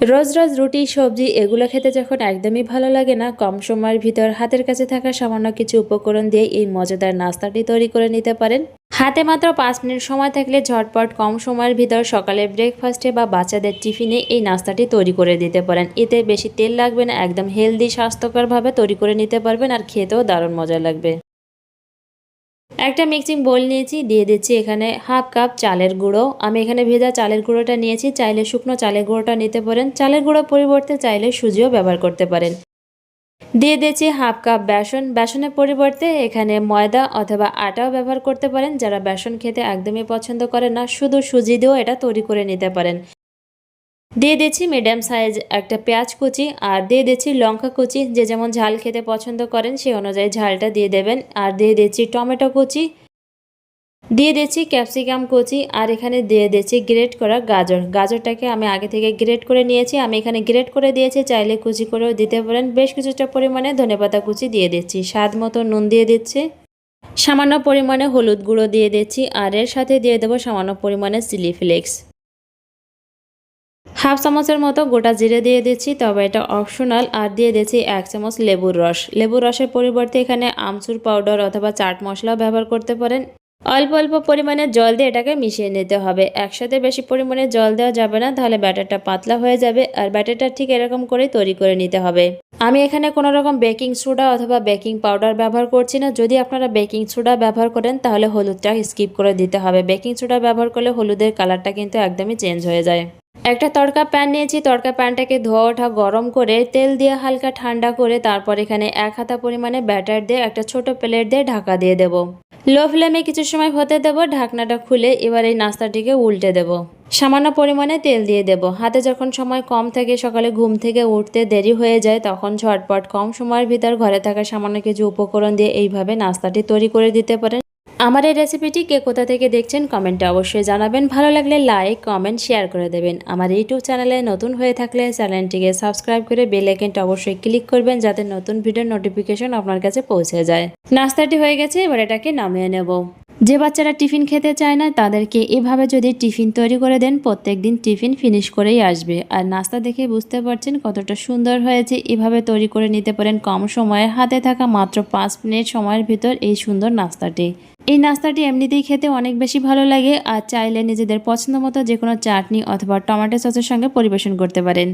রোজ রোজ রুটি, সবজি এগুলো খেতে যখন একদমই ভালো লাগে না, কম সময়ের ভিতর হাতের কাছে থাকা সামান্য কিছু উপকরণ দিয়ে এই মজাদার নাস্তাটি তৈরি করে নিতে পারেন। হাতে মাত্র পাঁচ মিনিট সময় থাকলে ঝটপট কম সময়ের ভিতর সকালে ব্রেকফাস্টে বা বাচ্চাদের টিফিনে এই নাস্তাটি তৈরি করে দিতে পারেন। এতে বেশি তেল লাগবে না, একদম হেলদি স্বাস্থ্যকরভাবে তৈরি করে নিতে পারবেন আর খেতেও দারুণ মজা লাগবে। একটা মিক্সিং বোল নিয়েছি, দিয়ে দিচ্ছি এখানে হাফ কাপ চালের গুঁড়ো। আমি এখানে ভেজা চালের গুঁড়োটা নিয়েছি, চাইলে শুকনো চালের গুঁড়োটা নিতে পারেন। চালের গুঁড়ো পরিবর্তে চাইলে সুজিও ব্যবহার করতে পারেন। দিয়ে দিচ্ছি হাফ কাপ বেসন। বেসনের পরিবর্তে এখানে ময়দা অথবা আটাও ব্যবহার করতে পারেন। যারা বেসন খেতে একদমই পছন্দ করে না, শুধু সুজি দিয়েও এটা তৈরি করে নিতে পারেন। দিয়ে দিচ্ছি মিডিয়াম সাইজ একটা পেঁয়াজ কুচি আর দিয়ে দিচ্ছি লঙ্কা কুচি। যে যেমন ঝাল খেতে পছন্দ করেন, সেই অনুযায়ী ঝালটা দিয়ে দেবেন। আর দিয়ে দিচ্ছি টমেটো কুচি। দিয়ে দিচ্ছি ক্যাপসিকাম কুচি। আর এখানে দিয়ে দিচ্ছি গ্রেট করা গাজর। গাজরটাকে আমি আগে থেকে গ্রেট করে নিয়েছি। আমি এখানে গ্রেট করে দিয়েছি। চাইলে কুচি করেও দিতে পারেন। বেশ কিছুটা পরিমাণে ধনেপাতা কুচি দিয়ে দিচ্ছি। স্বাদ মতো নুন দিয়ে দিচ্ছি। সামান্য পরিমাণে হলুদ গুঁড়ো দিয়ে দিচ্ছি। আর এর সাথে দিয়ে দেবো সামান্য পরিমাণে চিলি ফ্লেক্স হাফ চামচের মতো গোটা জিরে দিয়ে দিচ্ছি, তবে এটা অপশনাল আর দিয়ে দিচ্ছি এক চামচ লেবুর রস। লেবুর রসের পরিবর্তে এখানে আমচুর পাউডার অথবা চাট মশলাও ব্যবহার করতে পারেন। অল্প অল্প পরিমাণে জল দিয়ে এটাকে মিশিয়ে নিতে হবে। একসাথে বেশি পরিমাণে জল দেওয়া যাবে না, তাহলে ব্যাটারটা পাতলা হয়ে যাবে, আর ব্যাটারটা ঠিক এরকম করেই তৈরি করে নিতে হবে। আমি এখানে কোনো রকম বেকিং সোডা অথবা বেকিং পাউডার ব্যবহার করছি না। যদি আপনারা বেকিং সোডা ব্যবহার করেন, তাহলে হলুদটা স্কিপ করে দিতে হবে। বেকিং সোডা ব্যবহার করলে হলুদের কালারটা কিন্তু একদমই চেঞ্জ হয়ে যায়। একটা তড়কা প্যান নিয়েছি তড়কা প্যানটাকে ধোয়া ওঠা গরম করে তেল দিয়ে হালকা ঠান্ডা করে তারপর এখানে এক হাতা পরিমাণে ব্যাটার দিয়ে একটা ছোট প্লেট দিয়ে ঢাকা দিয়ে দেব। লো ফ্লেমে কিছু সময় হতে দেব, ঢাকনাটা খুলে এবার এই নাস্তাটিকে উল্টে দেব। সামান্য পরিমাণে তেল দিয়ে দেব। হাতে যখন সময় কম থাকে, সকালে ঘুম থেকে উঠতে দেরি হয়ে যায়, তখন ঝটপট কম সময়ের ভিতর ঘরে থাকা সামান্য কিছু উপকরণ দিয়ে এইভাবে নাস্তাটি তৈরি করে দিতে পারেন। আমার এই রেসিপিটি কে কোথা থেকে দেখছেন কমেন্টে অবশ্যই জানাবেন। ভালো লাগলে লাইক কমেন্ট শেয়ার করে দেবেন। আমার ইউটিউব চ্যানেলে নতুন হয়ে থাকলে চ্যানেলটিকে সাবস্ক্রাইব করে বেল আইকনটা অবশ্যই ক্লিক করবেন, যাতে নতুন ভিডিওর নোটিফিকেশন আপনার কাছে পৌঁছে যায়। নাস্তাটি হয়ে গেছে, এবার এটাকে নামিয়ে নেব। যে বাচ্চারা টিফিন খেতে চায় না, তাদেরকে এভাবে যদি টিফিন তৈরি করে দেন প্রত্যেক দিন টিফিন ফিনিশ করেই আসবে। আর নাস্তা দেখে বুঝতে পারছেন কতটা সুন্দর হয়েছে। এভাবে তৈরি করে নিতে পারেন কম সময়ে। হাতে থাকা মাত্র পাঁচ মিনিট সময়ের ভিতর এই সুন্দর নাস্তাটি। এই নাস্তাটি এমনিতেই খেতে অনেক বেশি ভালো লাগে। আর চাইলে নিজেদের পছন্দ মতো যে কোনো চাটনি অথবা টমেটো সসের সঙ্গে পরিবেশন করতে পারেন।